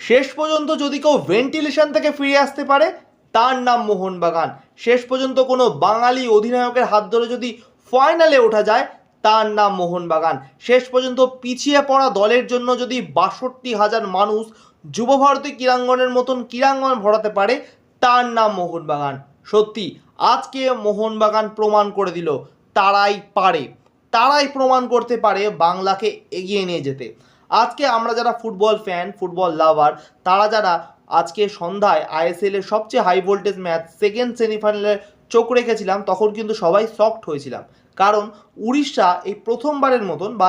শেষ পর্যন্ত যদি কেউ ভেন্টিলেশন থেকে ফিরে আসতে পারে, তার নাম মোহনবাগান। শেষ পর্যন্ত কোনো বাঙালি অধিনায়কের হাত ধরে যদি ফাইনালে ওঠা যায়, তার নাম মোহনবাগান। শেষ পর্যন্ত পিছিয়ে পড়া দলের জন্য যদি বাষট্টি হাজার মানুষ যুবভারতী ক্রীড়াঙ্গনের মতন ক্রীড়াঙ্গন ভরাতে পারে, তার নাম মোহনবাগান। সত্যি, আজকে মোহনবাগান প্রমাণ করে দিল, তারাই পারে। তারাই প্রমাণ করতে পারে বাংলাকে এগিয়ে নিয়ে যেতে। আজকে আমরা যারা ফুটবল ফ্যান ফুটবল লাভার তারা যারা আজকে সন্ধ্যায় আইএসএল এর সবচেয়ে হাই ভোল্টেজ ম্যাচ সেকেন্ড সেমিফাইনালে চোখ রেখেছিলাম, তখন কিন্তু সবাই শকড হয়েছিলাম। কারণ উড়িষ্যা এই প্রথমবারের মতন বা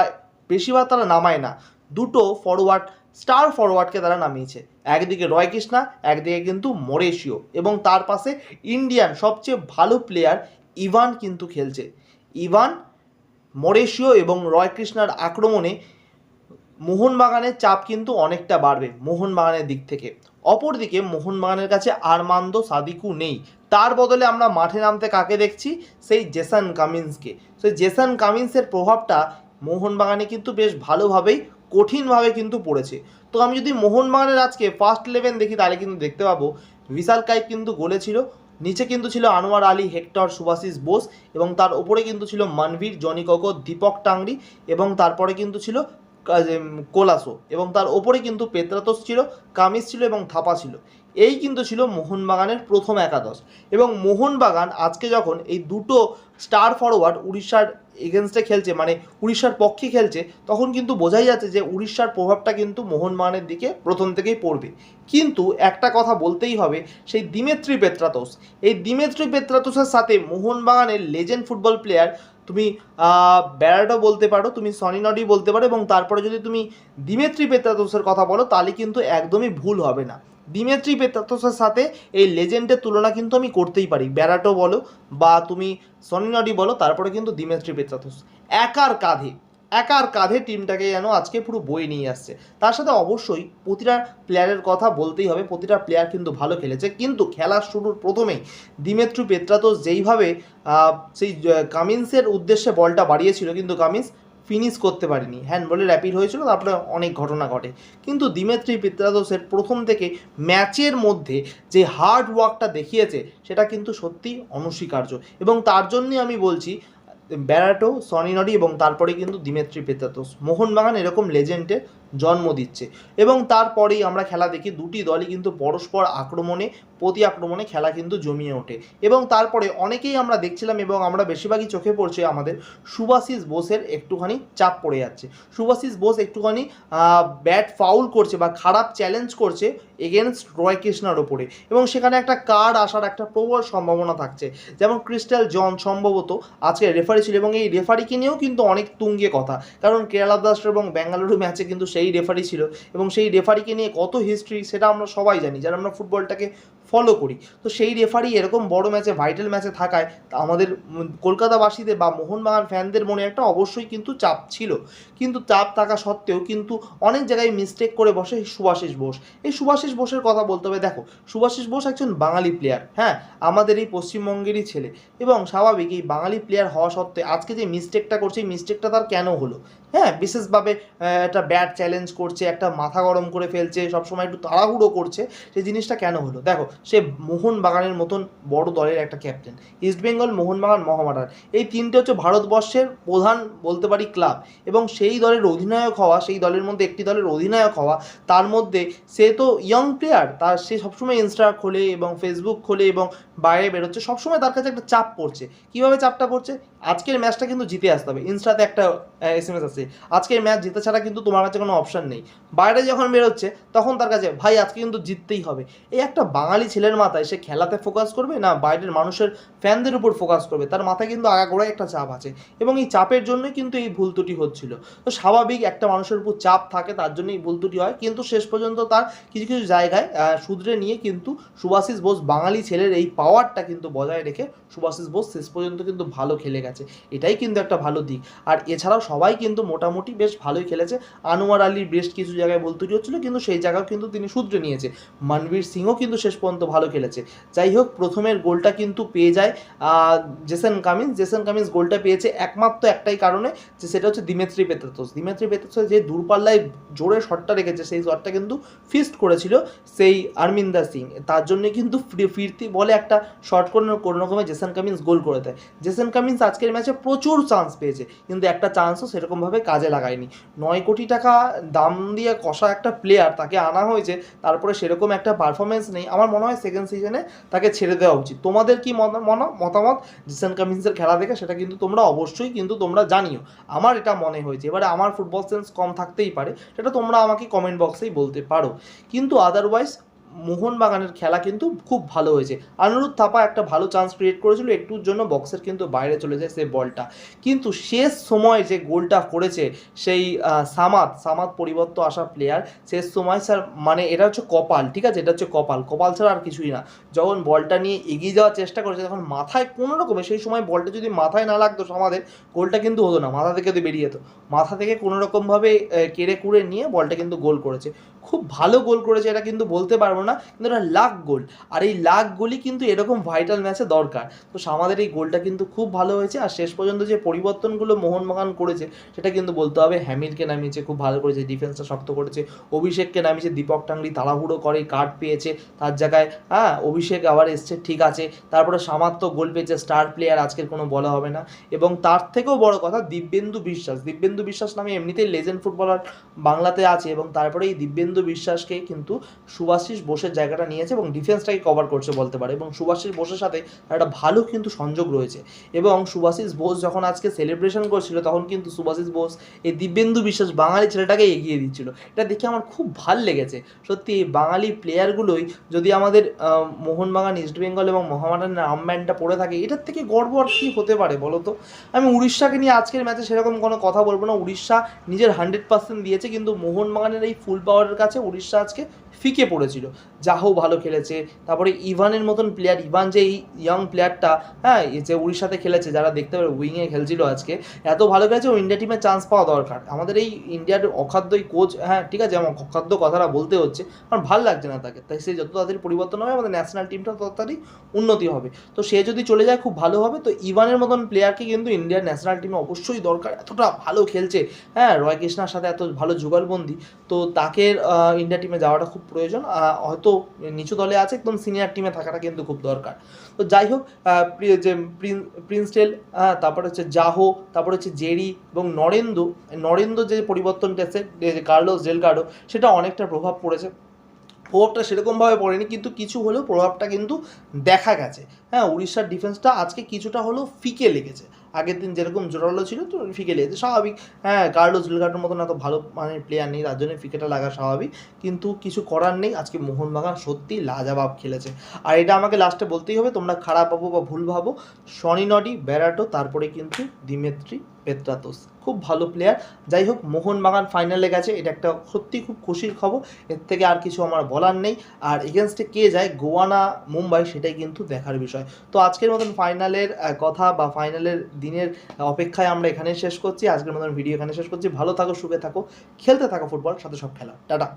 বেশিরভাগ তারা নামায় না, দুটো ফরওয়ার্ড স্টার ফরওয়ার্ডকে তারা নামিয়েছে। একদিকে রয় কৃষ্ণা, একদিকে কিন্তু মরেশিও এবং তার পাশে ইন্ডিয়ান সবচেয়ে ভালো প্লেয়ার ইভান কিন্তু খেলছে। ইভান, মরেশিও এবং রয় কৃষ্ণার আক্রমণে মোহনবাগানের চাপ কিন্তু অনেকটা বাড়বে মোহনবাগানের দিক থেকে। অপরদিকে মোহনবাগানের কাছে আরমান্দ সাদিকু নেই। তার বদলে আমরা মাঠে নামতে কাকে দেখছি? সেই জেসান কামিন্সকে। সেই জেসান কামিন্সের প্রভাবটা মোহনবাগানে কিন্তু বেশ ভালোভাবেই, কঠিনভাবে কিন্তু পড়েছে। তো আমি যদি মোহনবাগানের আজকে ফার্স্ট ইলেভেন দেখি, তাহলে কিন্তু দেখতে পাবো, বিশাল কাইক কিন্তু গোলে ছিল। নিচে কিন্তু ছিল আনোয়ার আলী, হেক্টর সুভাশিস বোস এবং তার উপরে কিন্তু ছিল মানভীর জনি ককর দীপক টাংরি এবং তারপরে কিন্তু ছিল কোলাসো এবং তার ওপরে কিন্তু পেত্রাতস ছিল কামিজ ছিল এবং থাপা ছিল। এই কিন্তু ছিল মোহনবাগানের প্রথম একাদশ। এবং মোহনবাগান আজকে যখন এই দুটো স্টার ফরওয়ার্ড উড়িষ্যার এগেনস্টে খেলছে মানে উড়িষ্যার পক্ষে খেলছে, তখন কিন্তু বোঝাই যাচ্ছে যে উড়িষ্যার প্রভাবটা কিন্তু মোহনবাগানের দিকে প্রথম থেকেই পড়বে। কিন্তু একটা কথা বলতেই হবে, সেই দিমেত্রি পেত্রাতোস এই দিমেত্রি পেত্রাতোসের সাথে মোহনবাগানের লেজেন্ড ফুটবল প্লেয়ার তুমি ব্যারাডো বলতে পারো, তুমি সনি নডি বলতে পারো, এবং তারপরে যদি তুমি দিমেত্রি পেত্রাতোসের কথা বলো, তাহলে কিন্তু একদমই ভুল হবে না। দিমেত্রি পেতাতোসের সাথে এই লেজেন্ডের তুলনা কিন্তু আমি করতেই পারি। ব্যারাটো বলো বা তুমি সনি নডি বলো, তারপরে কিন্তু দিমেত্রি পেত্রাতোস একার কাঁধে একার কাঁধে টিমটাকে যেন আজকে পুরো বয়ে নিয়ে আসছে। তার সাথে অবশ্যই প্রতিটা প্লেয়ারের কথা বলতেই হবে, প্রতিটা প্লেয়ার কিন্তু ভালো খেলেছে। কিন্তু খেলার শুরুর প্রথমেই দিমেত্রু পেত্রাতোস যেইভাবে সেই কামিন্সের উদ্দেশ্যে বলটা বাড়িয়েছিল, কিন্তু কামিন্স ফিনিশ করতে পারেনি। হ্যান্ডবলে অ্যাপিল হয়েছিল, তারপরে অনেক ঘটনা ঘটে। কিন্তু দিমেত্রি পিত্রাদোসের প্রথম থেকে ম্যাচের মধ্যে যে হার্ড ওয়ার্কটা দেখিয়েছে, সেটা কিন্তু সত্যি অনস্বীকার্য। এবং তার জন্যই আমি বলছি ব্যারাটো সনিনডি এবং তারপরে কিন্তু দিমেত্রি পেত্রাতোস মোহনবাগান এরকম লেজেন্ডের জন্ম দিচ্ছে এবং তারপরেই আমরা খেলা দেখি, দুটি দলই কিন্তু পরস্পর আক্রমণে, প্রতি আক্রমণে খেলা কিন্তু জমিয়ে ওঠে। এবং তারপরে অনেকেই আমরা দেখছিলাম এবং আমরা বেশিরভাগই চোখে পড়ছে আমাদের সুভাশিস বোসের একটুখানি চাপ পড়ে যাচ্ছে। সুভাশিস বোস একটুখানি ব্যাট ফাউল করছে বা খারাপ চ্যালেঞ্জ করছে এগেনস্ট রয় কৃষ্ণার ওপরে এবং সেখানে একটা কার্ড আসার একটা প্রবল সম্ভাবনা থাকছে। যেমন ক্রিস্টাল জন সম্ভবত আজকে রেফারি ছিল এবং এই রেফারিকে নিয়েও কিন্তু অনেক তুঙ্গে কথা। কারণ কেরালা ব্লাস্টার এবং বেঙ্গালুরু ম্যাচে কিন্তু সেই রেফারি ছিল এবং সেই রেফারিকে নিয়ে কত হিস্ট্রি সেটা আমরা সবাই জানি। যারা আমরা ফুটবলটাকে ফলো করি। তো সেই রেফারি এরকম বড় ম্যাচে ভাইটাল ম্যাচে থাকায় আমাদের কলকাতাবাসীদের বা মোহনবাগান ফ্যানদের মনে একটা অবশ্যই কিন্তু চাপ ছিল। কিন্তু চাপ থাকা সত্ত্বেও কিন্তু অনেক জায়গায় মিস্টেক করে বসে সুভাষিস বোস। এই সুভাষিস বোসের কথা বলতে হবে, দেখো, সুভাষিস বোস একজন বাঙালি প্লেয়ার হ্যাঁ? আমাদের এই পশ্চিমবঙ্গেরই ছেলে। এবং স্বাভাবিক এই বাঙালি প্লেয়ার হওয়া সত্ত্বে আজকে যে মিস্টেকটা করছে, এই মিস্টেকটা তার কেন হলো? হ্যাঁ বিশেষভাবে একটা ব্যাট চ্যালেঞ্জ করছে, একটা মাথা গরম করে ফেলছে, সবসময় একটু তাড়াহুড়ো করছে, সেই জিনিসটা কেন হলো? দেখো, সে মোহনবাগানের মতন বড় দলের একটা ক্যাপ্টেন ইস্টবেঙ্গল মোহনবাগান মহামারান এই তিনটে হচ্ছে ভারতবর্ষের প্রধান, বলতে পারি ক্লাব এবং সেই দলের অধিনায়ক হওয়া, সেই দলের মধ্যে একটি দলের অধিনায়ক হওয়া, তার মধ্যে সে তো ইয়ং প্লেয়ার তার সে সবসময় ইনস্টা খোলে এবং ফেসবুক খোলে এবং বাইরে বেরোচ্ছে, সবসময় তার কাছে একটা চাপ পড়ছে। কীভাবে চাপটা পড়ছে? আজকের ম্যাচটা কিন্তু জিতে আসতে হবে। ইনস্টাতে একটা এস আছে। আজকের ম্যাচ জিতে ছাড়া কিন্তু তোমার কাছে কোনো অপশন নেই। বাইরে যখন বেরোচ্ছে, তখন তার কাছে, ভাই, আজকে কিন্তু জিততেই হবে। এই একটা বাঙালি ছেলের মাথায় সে খেলাতে ফোকাস করবে না বাইরের মানুষের ফ্যানদের উপর ফোকাস করবে? তার মাথায় কিন্তু আগাগোড়াই একটা চাপ আছে। এবং এই চাপের জন্যই কিন্তু এই ভুল ত্রুটি হচ্ছিল। তো স্বাভাবিক একটা মানুষের উপর চাপ থাকে, তার জন্য এই ভুল ত্রুটি হয়। কিন্তু শেষ পর্যন্ত তার কিছু কিছু জায়গায় শুধরে নিয়ে কিন্তু সুভাষিস বোস বাঙালি ছেলের এই পাওয়ার পাওয়ারটা কিন্তু বজায় রেখে সুভাষিস বোস শেষ পর্যন্ত কিন্তু ভালো খেলে গেছে। এটাই কিন্তু একটা ভালো দিক। আর এছাড়াও সবাই কিন্তু মোটামুটি বেশ ভালোই খেলেছে। আনোয়ার আলীর বেশ কিছু জায়গায় বলতে হচ্ছিল কিন্তু সেই জায়গাও কিন্তু তিনি শুধরে নিয়েছে। মানবীর সিংও কিন্তু শেষ পর্যন্ত ভালো খেলেছে। যাই হোক, প্রথমের গোলটা কিন্তু পেয়ে যায় জেসন কামিন্স। জেসন কামিন্স গোলটা পেয়েছে একমাত্র একটাই কারণে যে সেটা হচ্ছে দিমেত্রি পেতাতোস দিমেত্রি পেতাতোস যে দূরপাল্লায় জোরে শটটা রেখেছে, সেই শটটা কিন্তু ফিস্ট করেছিল সেই আরমিন্দর সিং। তার জন্য কিন্তু ফির- ফিরতি বলে একটা শর্ট কোনো কোনো রকমে জেসন কামিন্স গোল করে দেয়। জেসন কামিন্স আজকের ম্যাচে প্রচুর চান্স পেয়েছে, কিন্তু একটা চান্সও সেরকমভাবে কাজে লাগায়নি। নয় কোটি টাকা দাম দিয়ে কষা একটা প্লেয়ার তাকে আনা হয়েছে, তারপরে সেরকম একটা পারফরমেন্স নেই। আমার মনে হয় সেকেন্ড সিজনে তাকে ছেড়ে দেওয়া উচিত। তোমাদের কি মত- মনে- মতামত? জেসন কামিন্সের খেলা দেখে সেটা কিন্তু তোমরা অবশ্যই কিন্তু তোমরা জানিও। আমার এটা মনে হয়েছে। এবারে আমার ফুটবল সেন্স কম থাকতেই পারে, সেটা তোমরা আমাকে কমেন্ট বক্সেই বলতে পারো। কিন্তু আদারওয়াইজ মোহনবাগানের খেলা কিন্তু খুব ভালো হয়েছে। আনুরুদ্ধ থাপা একটা ভালো চান্স ক্রিয়েট করেছিল, একটুর জন্য বক্সের কিন্তু বাইরে চলে যায় সেই বলটা। কিন্তু শেষ সময় যে গোলটা করেছে সেই সামাদ সামাদ পরিবর্তন আসা প্লেয়ার শেষ সময় স্যার মানে এটা হচ্ছে কপাল, ঠিক আছে? এটা হচ্ছে কপাল। কপাল ছাড়া আর কিছুই না। যখন বলটা নিয়ে এগিয়ে যাওয়ার চেষ্টা করেছে, তখন মাথায় কোনো রকমে সেই সময় বলটা যদি মাথায় না লাগতো আমাদের গোলটা কিন্তু হতো না, মাথা থেকে তো বেরিয়ে যেত। মাথা থেকে কোনো রকমভাবে কেড়ে কুড়ে নিয়ে বলটা কিন্তু গোল করেছে। খুব ভালো গোল করেছে, এটা কিন্তু বলতে পারব না, কিন্তু এটা লাখ গোল আর এই লাখ গোলই কিন্তু এরকম ভাইটাল ম্যাচে দরকার। তো আমাদের এই গোলটা কিন্তু খুব ভালো হয়েছে, আর শেষ পর্যন্ত যে পরিবর্তনগুলো মোহনবাগান করেছে, সেটা কিন্তু বলতে হবে হ্যামিলকে নামিয়েছে, খুব ভালো করেছে ডিফেন্সটা শক্ত করেছে, অভিষেককে নামিয়েছে, দীপক টাংরি তাড়াহুড়ো করে কার্ড পেয়েছে, তার জায়গায় হ্যাঁ অভিষেক আবার এসছে, ঠিক আছে, তারপরে সামাত্য গোল পেয়েছে স্টার প্লেয়ার আজকের কোনো বলা হবে না। এবং তার থেকেও বড় কথা, দিব্যেন্দু বিশ্বাস দিব্যেন্দু বিশ্বাস নামে এমনিতেই লেজেন্ড ফুটবলার বাংলাতে আছে, এবং তারপরে এই দিব্যেন্দু বিশ্বাসকে কিন্তু সুভাষিস বোসের জায়গাটা নিয়েছে এবং ডিফেন্সটাকে কভার করছে বলতে পারে এবং সুভাষিস বোসের সাথে একটা ভালো কিন্তু সংযোগ রয়েছে। এবং সুভাষিস বোস যখন আজকে সেলিব্রেশন করছিল, তখন কিন্তু সুভাষিস বোস এই দিব্যেন্দু বিশ্বাস বাঙালি ছেলেটাকে এগিয়ে দিচ্ছিল। এটা দেখে আমার খুব ভালো লেগেছে। সত্যি, এই বাঙালি প্লেয়ারগুলোই যদি আমাদের মোহনবাগান ইস্টবেঙ্গল এবং মোহামেডানের আর্মব্যান্ডটা পড়ে থাকে, এটার থেকে গর্ব আর কী হতে পারে বলো তো? আমি উড়িষ্যাকে নিয়ে আজকের ম্যাচে সেরকম কোনো কথা বলব না। উড়িষ্যা নিজের হান্ড্রেড পার্সেন্ট দিয়েছে, কিন্তু মোহনবাগানের এই ফুল পাওয়ারের কাছে উড়িষ্যা আজকে ফিকে পড়েছিল। জাহো ভালো খেলেছে। তারপরে ইভানের মতন প্লেয়ার ইভান যে এই ইয়ং প্লেয়ারটা হ্যাঁ যে উড়িষ্যাতে খেলেছে, যারা দেখতে পারে উইংয়ে খেলছিল আজকে, এত ভালো খেলেছে, ও ইন্ডিয়া টিমে চান্স পাওয়া দরকার। আমাদের এই ইন্ডিয়ার অখাদ্য এই কোচ হ্যাঁ ঠিক আছে, আমার অখাদ্য কথাটা বলতে হচ্ছে আমার ভালো লাগছে না তাকে। তাই সে যত তাড়াতাড়ি পরিবর্তন হবে, আমাদের ন্যাশনাল টিমটা তত তাড়াতাড়ি উন্নতি হবে। তো সে যদি চলে যায়, খুব ভালো হবে। তো ইভানের মতন প্লেয়ারকে কিন্তু ইন্ডিয়ার ন্যাশনাল টিমে অবশ্যই দরকার। এতটা ভালো খেলছে হ্যাঁ রয় কৃষ্ণার সাথে এত ভালো যুগলবন্দি তো তাকে ইন্ডিয়া টিমে যাওয়াটা খুব প্রয়োজন হয়তো নিচু দলে আছে, একদম সিনিয়র টিমে থাকাটা কিন্তু খুব দরকার। তো যাই হোক যে প্রিন- প্রিন্সটেল হ্যাঁ তারপরে হচ্ছে জাহো, তারপরে হচ্ছে জেরি এবং নরেন্দ্র নরেন্দ্র যে পরিবর্তনটা এসে কার্লোস ডেলগার্ডো সেটা অনেকটা প্রভাব পড়েছে। প্রভাবটা সেরকমভাবে পড়েনি, কিন্তু কিছু হলেও প্রভাবটা কিন্তু দেখা গেছে। হ্যাঁ উড়িষ্যার ডিফেন্সটা আজকে কিছুটা হলেও ফিকে লেগেছে। আগের দিন যেরকম জোরালো ছিল তো ফিকে লেগেছে স্বাভাবিক। হ্যাঁ কার্লোস ডেলগার্ডোর মতন এত ভালো মানে প্লেয়ার নেই, তার জন্য ফিকেটা লাগা স্বাভাবিক। কিন্তু কিছু করার নেই, আজকে মোহনবাগান সত্যি লাজাবাব খেলেছে। আর এটা আমাকে লাস্টে বলতেই হবে, তোমরা খারাপ ভাবো বা ভুল ভাবো, শনি নডি ব্যারাটো, তারপরে কিন্তু দিমেত্রি। পেত্রাতোস খুব ভালো প্লেয়ার যাই হোক মোহনবাগান ফাইনালে গেছে। এটা একটা সত্যি খুব খুশির খবর। এর থেকে আর কিছু আমার বলার নেই। আর এগেনস্টে কে যায়? গোয়া না মুম্বাই, সেটাই কিন্তু দেখার বিষয়। তো আজকের মতন ফাইনালের কথা বা ফাইনালের দিনের অপেক্ষায় আমরা এখানে শেষ করছি। আজকের মতন ভিডিও এখানে শেষ করছি। ভালো থাকো, সুখে থাকো, খেলতে থাকো ফুটবল সাথে সব খেলা। টাটা।